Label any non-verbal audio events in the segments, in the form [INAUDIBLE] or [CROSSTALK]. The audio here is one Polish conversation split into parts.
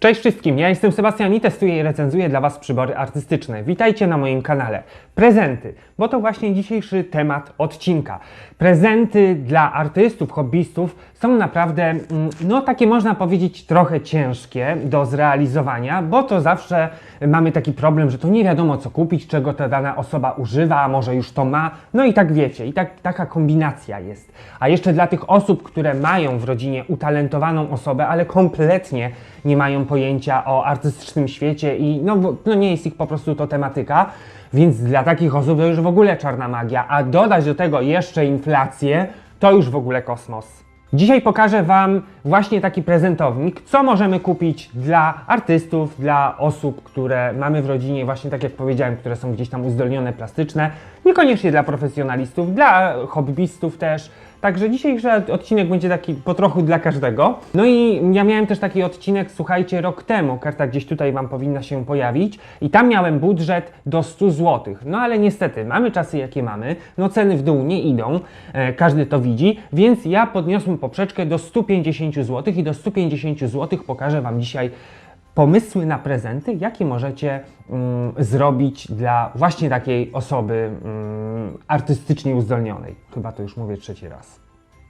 Cześć wszystkim, ja jestem Sebastian i testuję i recenzuję dla Was przybory artystyczne. Witajcie na moim kanale. Prezenty, bo to właśnie dzisiejszy temat odcinka. Prezenty dla artystów, hobbystów są naprawdę, mm, no takie można powiedzieć, trochę ciężkie do zrealizowania, bo to zawsze mamy taki problem, że to nie wiadomo co kupić, czego ta dana osoba używa, a może już to ma. No i tak wiecie, i tak, taka kombinacja jest. A jeszcze dla tych osób, które mają w rodzinie utalentowaną osobę, ale kompletnie nie mają pojęcia o artystycznym świecie i no, no nie jest ich po prostu to tematyka, więc dla takich osób to już w ogóle czarna magia, a dodać do tego jeszcze inflację, to już w ogóle kosmos. Dzisiaj pokażę Wam właśnie taki prezentownik, co możemy kupić dla artystów, dla osób, które mamy w rodzinie, właśnie tak jak powiedziałem, które są gdzieś tam uzdolnione plastyczne, niekoniecznie dla profesjonalistów, dla hobbystów też. Także dzisiejszy odcinek będzie taki po trochu dla każdego. No i ja miałem też taki odcinek, słuchajcie, rok temu, karta gdzieś tutaj Wam powinna się pojawić i tam miałem budżet do 100 zł. No ale niestety, mamy czasy jakie mamy, no ceny w dół nie idą, e, każdy to widzi, więc ja podniosłem poprzeczkę do 150 zł i do 150 zł pokażę Wam dzisiaj pomysły na prezenty, jakie możecie mm, zrobić dla właśnie takiej osoby mm, artystycznie uzdolnionej. Chyba to już mówię trzeci raz.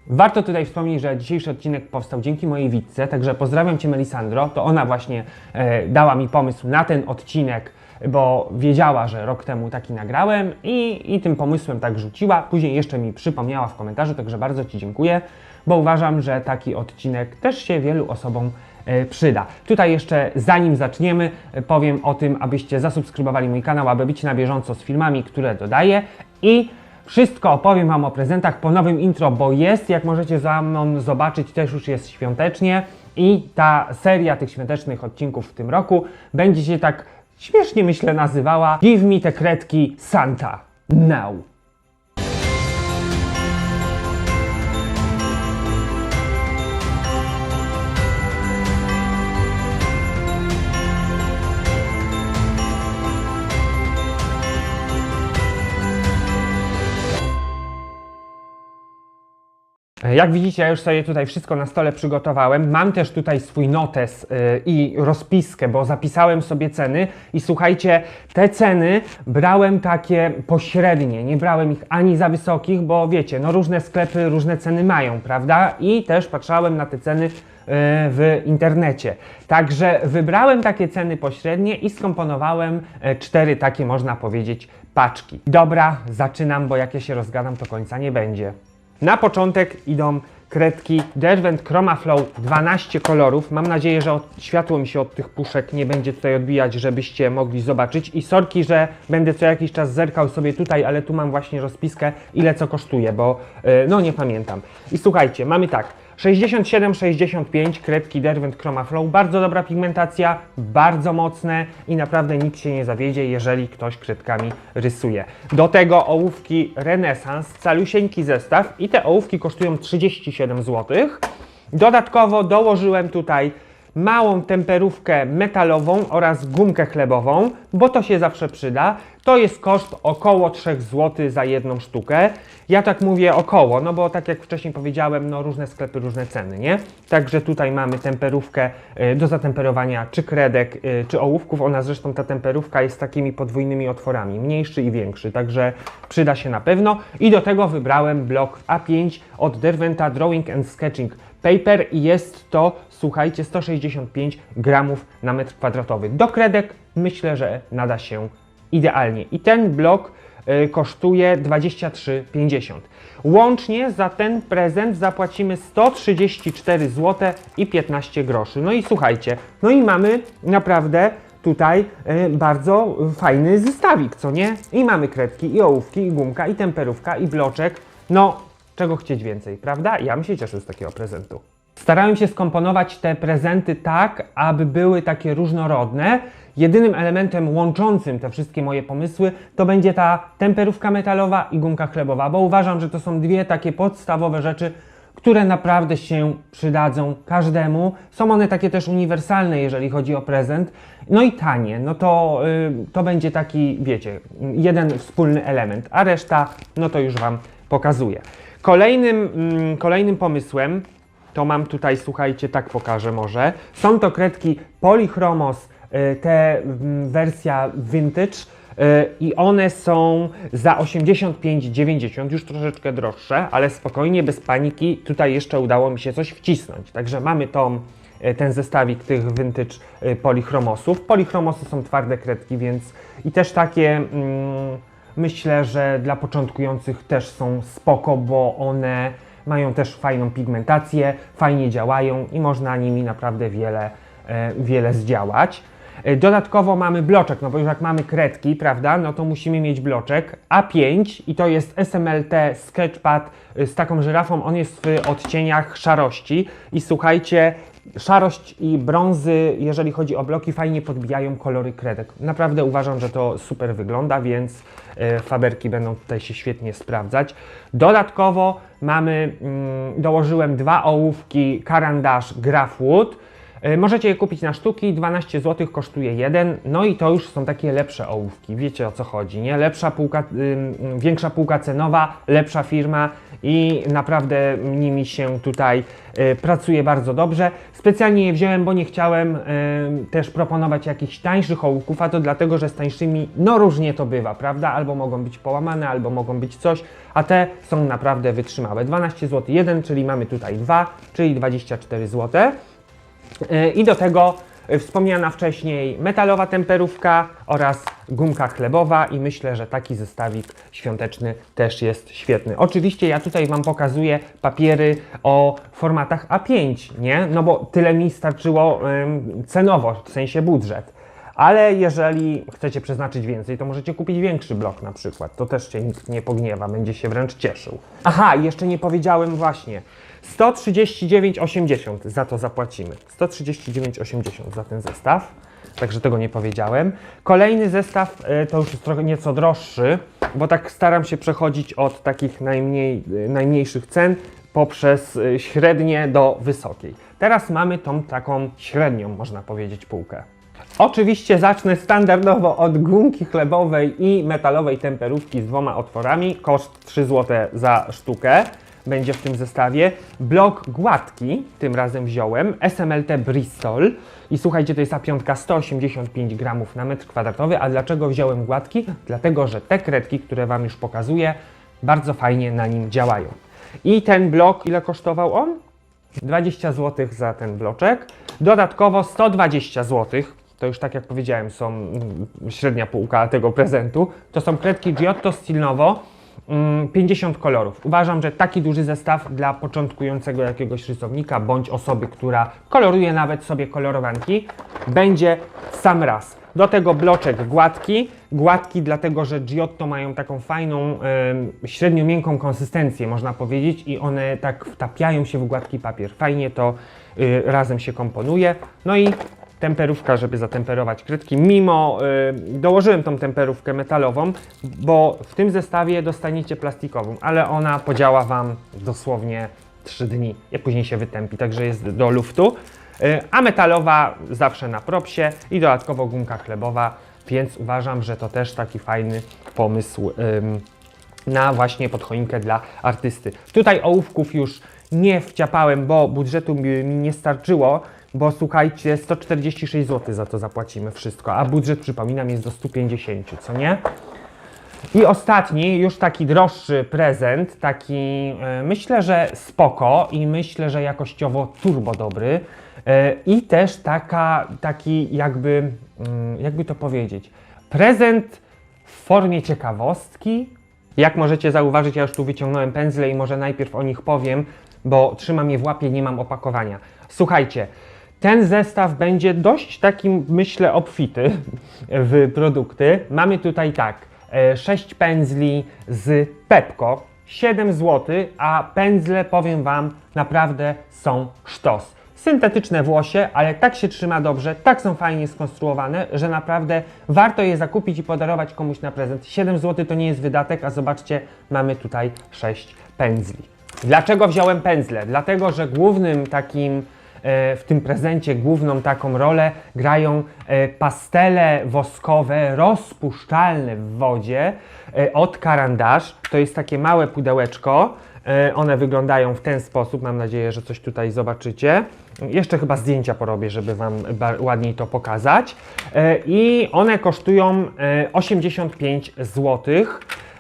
Warto tutaj wspomnieć, że dzisiejszy odcinek powstał dzięki mojej Witce, także pozdrawiam Cię Melisandro. To ona właśnie e, dała mi pomysł na ten odcinek, bo wiedziała, że rok temu taki nagrałem i, i tym pomysłem tak rzuciła. Później jeszcze mi przypomniała w komentarzu, także bardzo Ci dziękuję, bo uważam, że taki odcinek też się wielu osobom przyda. Tutaj jeszcze zanim zaczniemy, e, powiem o tym, abyście zasubskrybowali mój kanał, aby być na bieżąco z filmami, które dodaję i wszystko opowiem Wam o prezentach po nowym intro, bo jest, jak możecie za mną zobaczyć, też już jest świątecznie i ta seria tych świątecznych odcinków w tym roku będzie się tak śmiesznie myślę nazywała Give me te kredki Santa now. Jak widzicie, ja już sobie tutaj wszystko na stole przygotowałem. Mam też tutaj swój notes y, i rozpiskę, bo zapisałem sobie ceny i słuchajcie, te ceny brałem takie pośrednie, nie brałem ich ani za wysokich, bo wiecie, no różne sklepy różne ceny mają, prawda? I też patrzałem na te ceny y, w internecie. Także wybrałem takie ceny pośrednie i skomponowałem e, cztery takie, można powiedzieć, paczki. Dobra, zaczynam, bo jak ja się rozgadam, to końca nie będzie. Na początek idą kredki Derwent Chroma Flow 12 kolorów. Mam nadzieję, że światło mi się od tych puszek nie będzie tutaj odbijać, żebyście mogli zobaczyć. I sorki, że będę co jakiś czas zerkał sobie tutaj, ale tu mam właśnie rozpiskę, ile co kosztuje, bo yy, no nie pamiętam. I słuchajcie, mamy tak. 67-65 kredki Derwent Chroma Flow. Bardzo dobra pigmentacja, bardzo mocne i naprawdę nikt się nie zawiedzie, jeżeli ktoś kredkami rysuje. Do tego ołówki Renesans, calusieńki zestaw i te ołówki kosztują 37 zł. Dodatkowo dołożyłem tutaj małą temperówkę metalową oraz gumkę chlebową, bo to się zawsze przyda. To jest koszt około 3 zł za jedną sztukę. Ja tak mówię około, no bo tak jak wcześniej powiedziałem, no różne sklepy, różne ceny, nie? Także tutaj mamy temperówkę y, do zatemperowania czy kredek, y, czy ołówków. Ona zresztą ta temperówka jest takimi podwójnymi otworami, mniejszy i większy, także przyda się na pewno. I do tego wybrałem blok A5 od Derwenta Drawing and Sketching Paper i jest to, słuchajcie, 165 gramów na metr kwadratowy. Do kredek myślę, że nada się idealnie. I ten blok y, kosztuje 23,50. Łącznie za ten prezent zapłacimy 134 zł i 15 groszy. No i słuchajcie, no i mamy naprawdę tutaj y, bardzo fajny zestawik, co nie? I mamy kredki, i ołówki, i gumka, i temperówka, i bloczek. No, czego chcieć więcej, prawda? Ja bym się cieszył z takiego prezentu. Starałem się skomponować te prezenty tak, aby były takie różnorodne. Jedynym elementem łączącym te wszystkie moje pomysły to będzie ta temperówka metalowa i gumka chlebowa, bo uważam, że to są dwie takie podstawowe rzeczy, które naprawdę się przydadzą każdemu. Są one takie też uniwersalne, jeżeli chodzi o prezent. No i tanie, no to, y, to będzie taki, wiecie, jeden wspólny element, a reszta, no to już Wam pokazuję. Kolejnym, mm, kolejnym pomysłem to mam tutaj, słuchajcie, tak pokażę może. Są to kredki Polychromos, y, te mm, wersja vintage y, i one są za 85,90, już troszeczkę droższe, ale spokojnie, bez paniki, tutaj jeszcze udało mi się coś wcisnąć. Także mamy tą, y, ten zestawik tych vintage polichromosów. Polichromosy są twarde kredki, więc i też takie mm, myślę, że dla początkujących też są spoko, bo one mają też fajną pigmentację, fajnie działają i można nimi naprawdę wiele, e, wiele zdziałać. E, Dodatkowo mamy bloczek, no bo już jak mamy kredki, prawda, no to musimy mieć bloczek A5 i to jest SMLT Sketchpad y, z taką żyrafą, on jest w odcieniach szarości i słuchajcie, szarość i brązy, jeżeli chodzi o bloki, fajnie podbijają kolory kredek. Naprawdę uważam, że to super wygląda, więc e, faberki będą tutaj się świetnie sprawdzać. Dodatkowo mamy, mm, dołożyłem dwa ołówki Carandash Graphwood. E, Możecie je kupić na sztuki, 12 zł kosztuje jeden, no i to już są takie lepsze ołówki, wiecie o co chodzi, nie? Lepsza półka, większa półka cenowa, lepsza firma i naprawdę nimi się tutaj y, pracuje bardzo dobrze. Specjalnie je wziąłem, bo nie chciałem y, też proponować jakichś tańszych ołówków, a to dlatego, że z tańszymi, no różnie to bywa, prawda? Albo mogą być połamane, albo mogą być coś, a te są naprawdę wytrzymałe. 12 zł jeden, czyli mamy tutaj dwa, czyli 24 zł. E, I do tego e, wspomniana wcześniej metalowa temperówka oraz gumka chlebowa i myślę, że taki zestawik świąteczny też jest świetny. Oczywiście ja tutaj Wam pokazuję papiery o formatach A5, nie? No bo tyle mi starczyło ym, cenowo, w sensie budżet. Ale jeżeli chcecie przeznaczyć więcej, to możecie kupić większy blok na przykład. To też Cię nikt nie pogniewa, będzie się wręcz cieszył. Aha, jeszcze nie powiedziałem właśnie. 139,80 za to zapłacimy. 139,80 za ten zestaw. Także tego nie powiedziałem. Kolejny zestaw y, to już jest trochę nieco droższy, bo tak staram się przechodzić od takich najmniej, y, najmniejszych cen poprzez y, średnie do wysokiej. Teraz mamy tą taką średnią, można powiedzieć, półkę. Oczywiście zacznę standardowo od gumki chlebowej i metalowej temperówki z dwoma otworami. Koszt 3 zł za sztukę będzie w tym zestawie. Blok gładki, tym razem wziąłem, SMLT Bristol. I słuchajcie, to jest A5 185 gramów na metr kwadratowy. A dlaczego wziąłem gładki? Dlatego, że te kredki, które Wam już pokazuję, bardzo fajnie na nim działają. I ten blok, ile kosztował on? 20 zł za ten bloczek. Dodatkowo 120 zł. To już tak jak powiedziałem, są mm, średnia półka tego prezentu. To są kredki Giotto Stilnowo. mm, 50 kolorów. Uważam, że taki duży zestaw dla początkującego jakiegoś rysownika bądź osoby, która koloruje nawet sobie kolorowanki, będzie sam raz. Do tego bloczek gładki. Gładki dlatego, że Giotto mają taką fajną, em, średnio miękką konsystencję, można powiedzieć, i one tak wtapiają się w gładki papier. Fajnie to y, razem się komponuje. No i temperówka, żeby zatemperować kredki. Mimo, y, dołożyłem tą temperówkę metalową, bo w tym zestawie dostaniecie plastikową, ale ona podziała Wam dosłownie 3 dni, i później się wytępi, także jest do luftu. Y, a metalowa zawsze na propsie i dodatkowo gumka chlebowa, więc uważam, że to też taki fajny pomysł na właśnie podchoinkę dla artysty. Tutaj ołówków już nie wciapałem, bo budżetu mi nie starczyło, bo słuchajcie, 146 zł za to zapłacimy wszystko, a budżet, przypominam, jest do 150, co nie? I ostatni, już taki droższy prezent, taki e, myślę, że spoko i myślę, że jakościowo turbo dobry. E, I też taka, taki jakby, mm, jakby to powiedzieć, prezent w formie ciekawostki. Jak możecie zauważyć, ja już tu wyciągnąłem pędzle i może najpierw o nich powiem, bo trzymam je w łapie, nie mam opakowania. Słuchajcie, ten zestaw będzie dość taki, myślę, obfity w produkty. Mamy tutaj tak, 6 pędzli z Pepko, 7 zł, a pędzle, powiem Wam, naprawdę są sztos. Syntetyczne włosie, ale tak się trzyma dobrze, tak są fajnie skonstruowane, że naprawdę warto je zakupić i podarować komuś na prezent. 7 zł to nie jest wydatek, a zobaczcie, mamy tutaj 6 pędzli. Dlaczego wziąłem pędzle? Dlatego, że głównym takim e, w tym prezencie główną taką rolę grają e, pastele woskowe rozpuszczalne w wodzie e, od Carandash. To jest takie małe pudełeczko. E, One wyglądają w ten sposób. Mam nadzieję, że coś tutaj zobaczycie. Jeszcze chyba zdjęcia porobię, żeby Wam ładniej to pokazać. E, I one kosztują e, 85 zł.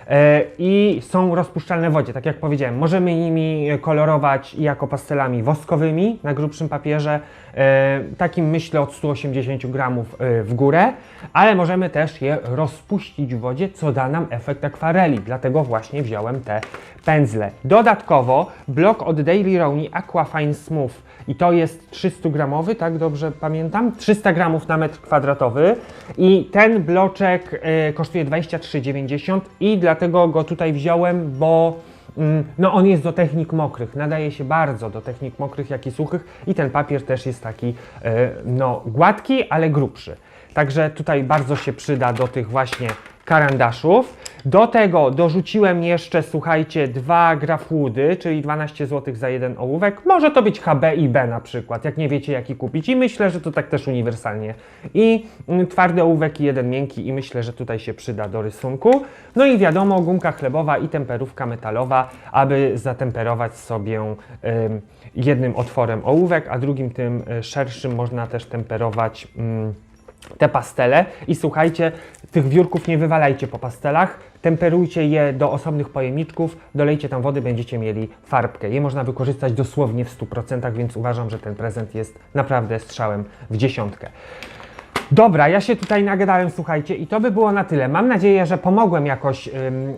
E, I są rozpuszczalne w wodzie, tak jak powiedziałem. Możemy nimi kolorować jako pastelami woskowymi na grubszym papierze, e, takim myślę od 180 gramów e, w górę, ale możemy też je rozpuścić w wodzie, co da nam efekt akwareli. Dlatego właśnie wziąłem te pędzle. Dodatkowo blok od Daily Roni Aquafine Smooth i to jest 300 gramowy, tak dobrze pamiętam? 300 gramów na metr kwadratowy i ten bloczek kosztuje 23,90 i dlatego go tutaj wziąłem, bo mm, no on jest do technik mokrych, nadaje się bardzo do technik mokrych, jak i suchych i ten papier też jest taki e, no gładki, ale grubszy. Także tutaj bardzo się przyda do tych właśnie karandaszów. Do tego dorzuciłem jeszcze, słuchajcie, dwa grafwoody, czyli 12 zł za jeden ołówek. Może to być HB i B na przykład, jak nie wiecie jaki kupić. I myślę, że to tak też uniwersalnie. I mm, twardy ołówek i jeden miękki i myślę, że tutaj się przyda do rysunku. No i wiadomo, gumka chlebowa i temperówka metalowa, aby zatemperować sobie ym, jednym otworem ołówek, a drugim tym y, szerszym można też temperować. ym, te pastele i słuchajcie, tych wiórków nie wywalajcie po pastelach, temperujcie je do osobnych pojemniczków, dolejcie tam wody, będziecie mieli farbkę. Je można wykorzystać dosłownie w 100%, więc uważam, że ten prezent jest naprawdę strzałem w dziesiątkę. Dobra, ja się tutaj nagadałem, słuchajcie, i to by było na tyle. Mam nadzieję, że pomogłem jakoś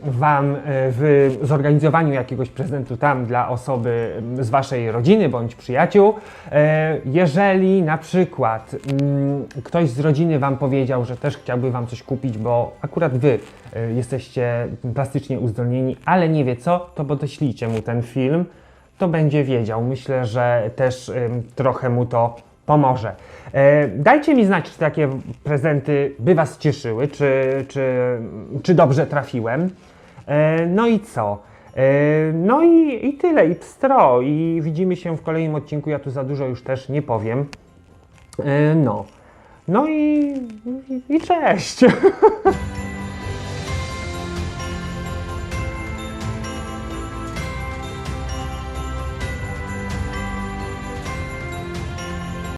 Wam y, w zorganizowaniu jakiegoś prezentu tam dla osoby z Waszej rodziny bądź przyjaciół. E, jeżeli na przykład ym, ktoś z rodziny Wam powiedział, że też chciałby Wam coś kupić, bo akurat Wy y, jesteście plastycznie uzdolnieni, ale nie wie co, to podeślijcie mu ten film, to będzie wiedział. Myślę, że też trochę mu to pomoże. E, dajcie mi znać, czy takie prezenty by Was cieszyły, czy, czy, czy dobrze trafiłem. E, no i co? E, no i, i tyle, i pstro. I widzimy się w kolejnym odcinku. Ja tu za dużo już też nie powiem. E, no. No i, i, i cześć. [LAUGHS]